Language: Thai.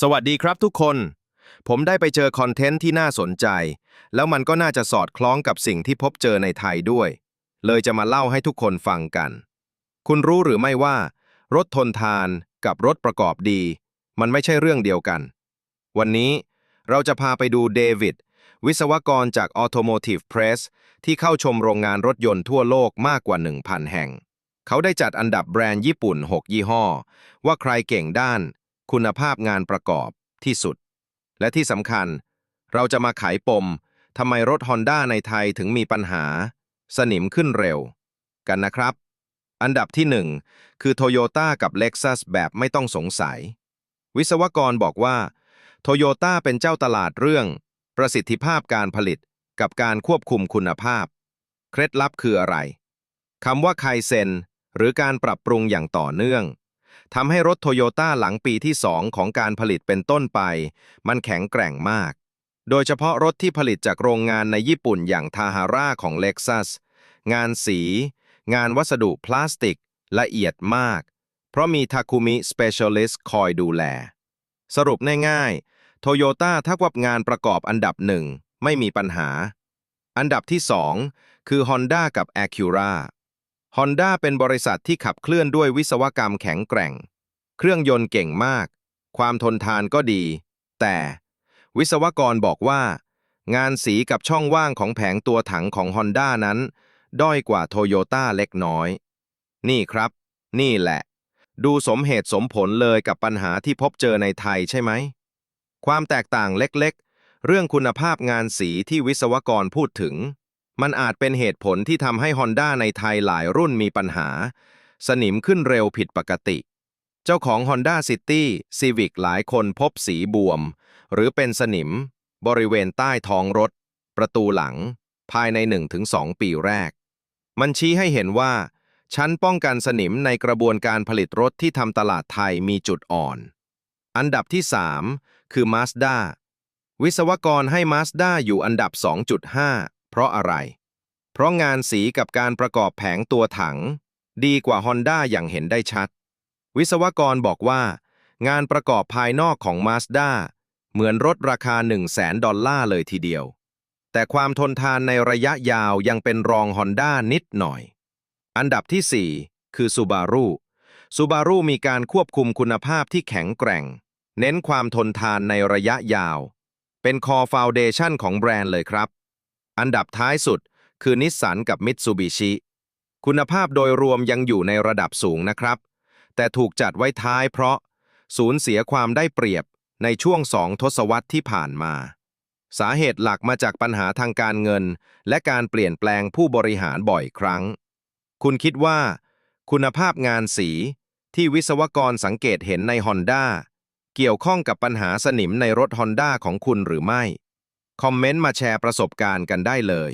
สวัสดีครับทุกคน ผมได้ไปเจอคอนเทนต์ที่น่าสนใจ แล้วมันก็น่าจะสอดคล้องกับสิ่งที่พบเจอในไทยด้วย เลยจะมาเล่าให้ทุกคนฟังกัน คุณรู้หรือไม่ว่า รถทนทานกับรถประกอบดี มันไม่ใช่เรื่องเดียวกัน วันนี้เราจะพาไปดูเดวิดวิศวกรจาก Automotive Press ที่เข้าชมโรงงานรถยนต์ทั่วโลกมากกว่า 1,000 แห่ง เขาได้จัดอันดับแบรนด์ญี่ปุ่น 6 ยี่ห้อ ว่าใครเก่งด้าน คุณภาพงานประกอบที่สุด และที่สำคัญ เราจะมาไขปมทำไมรถฮอนด้าในไทยถึงมีปัญหา สนิมขึ้นเร็ว กันนะครับ อันดับที่หนึ่งคือโตโยต้ากับ Lexus แบบไม่ต้องสงสัย วิศวกรบอกว่าโตโยต้าเป็นเจ้าตลาดเรื่อง ประสิทธิภาพการผลิตกับการควบคุมคุณภาพ เคล็ดลับคืออะไรคำว่าไคเซนหรือการปรับปรุงอย่างต่อเนื่อง ทำให้รถโตโยต้าหลังปีที่ 2 ของการผลิตเป็นต้นไป มันแข็งแกร่งมาก โดยเฉพาะรถที่ผลิตจากโรงงานในญี่ปุ่นอย่างทาฮาร่าของ Lexus งานสี งานวัสดุพลาสติก ละเอียดมาก เพราะมีทาคุมิ Specialist คอยดูแล สรุปง่ายๆโตโยต้าถ้าวับงานประกอบอันดับหนึ่งไม่มีปัญหา อันดับที่ 2 คือ Honda กับ Acura Honda เป็นบริษัทที่ขับเคลื่อนด้วยวิศวกรรมแข็งแกร่ง เครื่องยนต์เก่งมาก ความทนทานก็ดี แต่วิศวกรบอกว่า งานสีกับช่องว่างของแผงตัวถังของ Honda นั้น ด้อยกว่าโตโยต้าเล็กน้อย นี่ครับ นี่แหละ ดูสมเหตุสมผลเลยกับปัญหาที่พบเจอในไทยใช่ไหม ความแตกต่างเล็กๆ เรื่องคุณภาพงานสีที่วิศวกรพูดถึง มันอาจเป็นเหตุผลที่ทำให้ Honda ในไทยหลายรุ่นมีปัญหา สนิมขึ้นเร็วผิดปกติ เจ้าของ Honda City Civic หลายคนพบสีบวม หรือเป็นสนิม บริเวณใต้ท้องรถ ประตูหลัง ภายใน 1-2 ปีแรก มันชี้ให้เห็นว่า ชั้นป้องกันสนิมในกระบวนการผลิตรถที่ทำตลาดไทยมีจุดอ่อน อันดับที่ 3 คือ Mazda วิศวกรให้ Mazda อยู่อันดับ 2.5 เพราะอะไร เพราะงานสีกับการประกอบแผงตัวถัง ดีกว่า Honda อย่างเห็นได้ชัด วิศวกรบอกว่า งานประกอบภายนอกของ Mazda เหมือนรถราคา 1 0 0 0 0แสนดอลลาร์เลยทีเดียว แต่ความทนทานในระยะยาวยังเป็นรอง Honda นิดหน่อย อันดับที่ 4 คือ Subaru Subaru มีการควบคุมคุณภาพที่แข็งแกร่ง เน้นความทนทานในระยะยาว เป็น Core Foundation ของแบรนด์เลยครับ อันดับท้ายสุด คือนิสสันกับมิตซูบิชิคุณภาพโดยรวมยังอยู่ในระดับสูงนะครับ แต่ถูกจัดไว้ท้ายเพราะ สูญเสียความได้เปรียบในช่วงสองทศวรรษที่ผ่านมา สาเหตุหลักมาจากปัญหาทางการเงิน และการเปลี่ยนแปลงผู้บริหารบ่อยครั้ง คุณคิดว่า คุณภาพงานสีที่วิศวกรสังเกตเห็นในฮอนด้าเกี่ยวข้องกับปัญหาสนิมในรถฮอนด้าของคุณหรือไม่ คอมเมนต์มาแชร์ประสบการณ์กันได้เลย